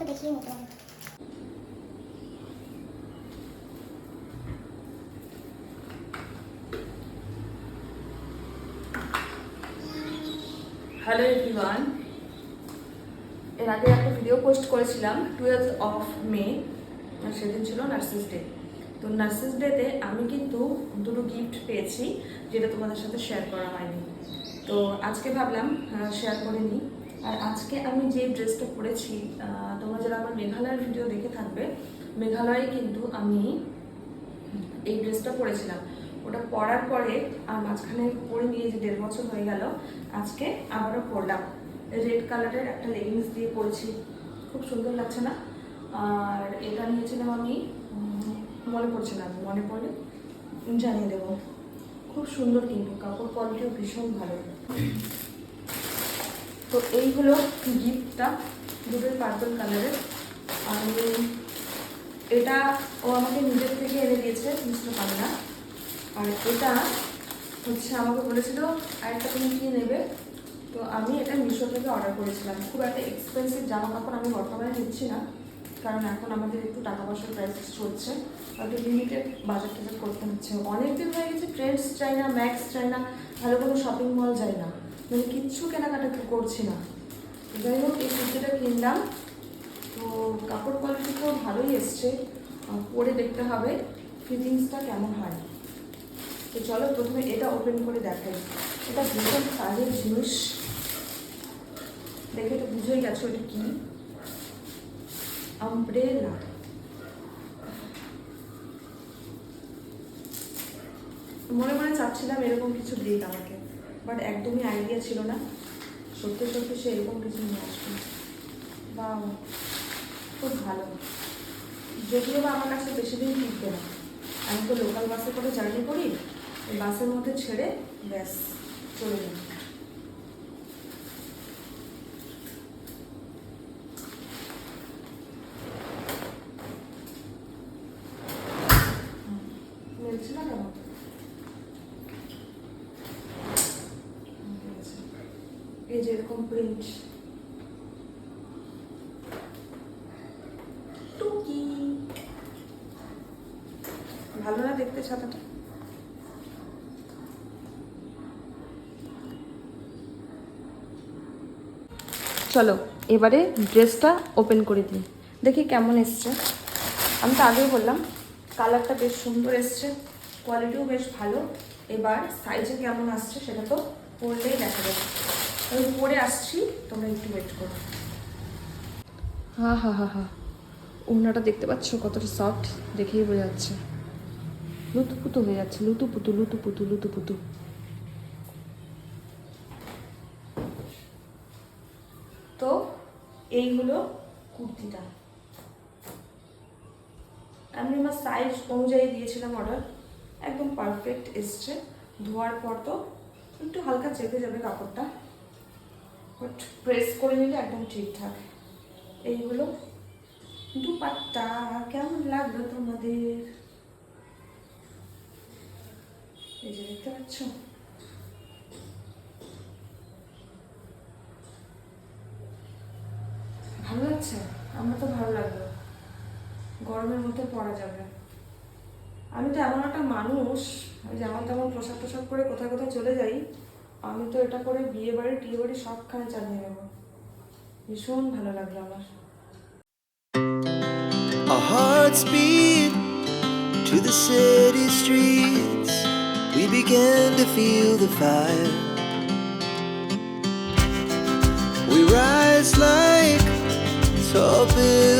তো দেখিয়ে নিতে হ্যালো এভরিওয়ান এর আগে একটা ভিডিও পোস্ট করেছিলাম টুয়েলভ অফ মে সেদিন ছিল নার্সিস ডে তো নার্সিস ডেতে আমি কিন্তু দুটো গিফট পেয়েছি, যেটা তোমাদের সাথে শেয়ার করা হয়নি। তো আজকে ভাবলাম শেয়ার করে নিই। আর আজকে আমি যে ড্রেসটা পরেছি তোমরা যারা আমার মেঘালয়ের ভিডিও দেখে থাকবে, মেঘালয়ে কিন্তু আমি এই ড্রেসটা পরেছিলাম। ওটা পরার পরে আর মাঝখানে পরে নিয়ে যে দেড় বছর হয়ে গেল, আজকে আবারও পরলাম। রেড কালারের একটা লেগিংস দিয়ে পরেছি। খুব সুন্দর লাগছে না? আর এটা নিয়েছিলাম আমি মনে পড়ছে না, মনে পড়লে জানিয়ে দেবো। খুব সুন্দর কিন্তু, কাপড় কোয়ালিটিও ভীষণ ভালো। তো এই হলো গিফটটা, দুটোই পার্পল কালারের আমি এটা ও আমাকে নিজের থেকে এনে দিয়েছে মিস্টার পান্না। আর এটা হচ্ছে আমাকে বলেছিল, আরেকটা তুমি কি নেবে? তো আমি এটা মিশো থেকে অর্ডার করেছিলাম। খুব একটা এক্সপেন্সিভ জামা কাপড় আমি বর্তমানে নিচ্ছি না, কারণ এখন আমাদের একটু টাকা পয়সার ক্রাইসিস চলছে। একটু লিমিটেড বাজার টাজার করতে হচ্ছে। অনেক দিন হয়ে গেছে ট্রেন্ডস চাই না ম্যাক্স চাই না, ভালো কোনো শপিং মল যাই না। মানে কিচ্ছু কেনাকাটা করছি না। যাই হোক, এই কুর্তিটা কিনলাম। তো কাপড় কোয়ালিটি তো ভালোই এসছে। পরে দেখতে হবে ফিটিংসটা কেমন হয়। তো চলো প্রথমে এটা ওপেন করে দেখাই। এটা ভীষণ কাজের জিনিস। দেখে তো বুঝেই গেছো এটা কি? আমব্রেলা মনে মনে চাচ্ছিলাম এরকম কিছু দিক আমাকে। বাট একদমই আইডিয়া ছিল না। সত্যি সত্যি সে এরকম কিছু নিয়ে আসবে। বা খুব ভালো। যদিও বা আমার কাছে বেশি দিন টিকবে না। আমি তো লোকাল বাসে করে জার্নি করি বাসের মধ্যে ছেড়ে ব্যাস, চলে যাই। মিলছে না কেন? এই যে এরকম প্রিন্ট টুকি ভালো না দেখতে ছাতাটা চলো এবারে ড্রেসটা ওপেন করে দিই। দেখি কেমন এসছে। আমি তো আগেই বললাম কালারটা বেশ সুন্দর এসছে কোয়ালিটিও বেশ ভালো। এবার সাইজে কেমন আসছে সেটা তো পরলেই দেখা যাবে। আমি পরে আসছি তোমরা একটু ওয়েট করো। হা হা হা হা। ওড়নাটা দেখতে পাচ্ছ কতটা সফট দেখেই বোঝা যাচ্ছে। লুতুপুতু হয়ে যাচ্ছে লুতুপুতু লুতুপুতু লুতুপুতু। তো এই হলো কুর্তিটা। আমি আমার সাইজ অনুযায়ী দিয়েছিলাম অর্ডার একদম পারফেক্ট এসছে। ধোয়ার পর তো একটু হালকা চেপে যাবে কাপড়টা। বাট প্রেস করে নিলে একদম ঠিকঠাক। এই হলো দুপাট্টা, কেমন লাগল তোমাদের? এই যে দেখতে পাচ্ছ? ভালো লাগছে? আমার তো ভালো লাগল। গরমের মধ্যে পরা যাবে। আমি তো এমন একটা মানুষ আমি যেমন তেমন পোশাক টোশাক করে কোথায় কোথায় চলে যাই। আমি তো এটা করে বিয়ে বাড়ি টিয়ে বাড়ি সবখানে চালিয়ে নেবো ভীষণ ভালো লাগলো আমার Our hearts beat to the city streets. We began to feel the fire. We rise like tall buildings.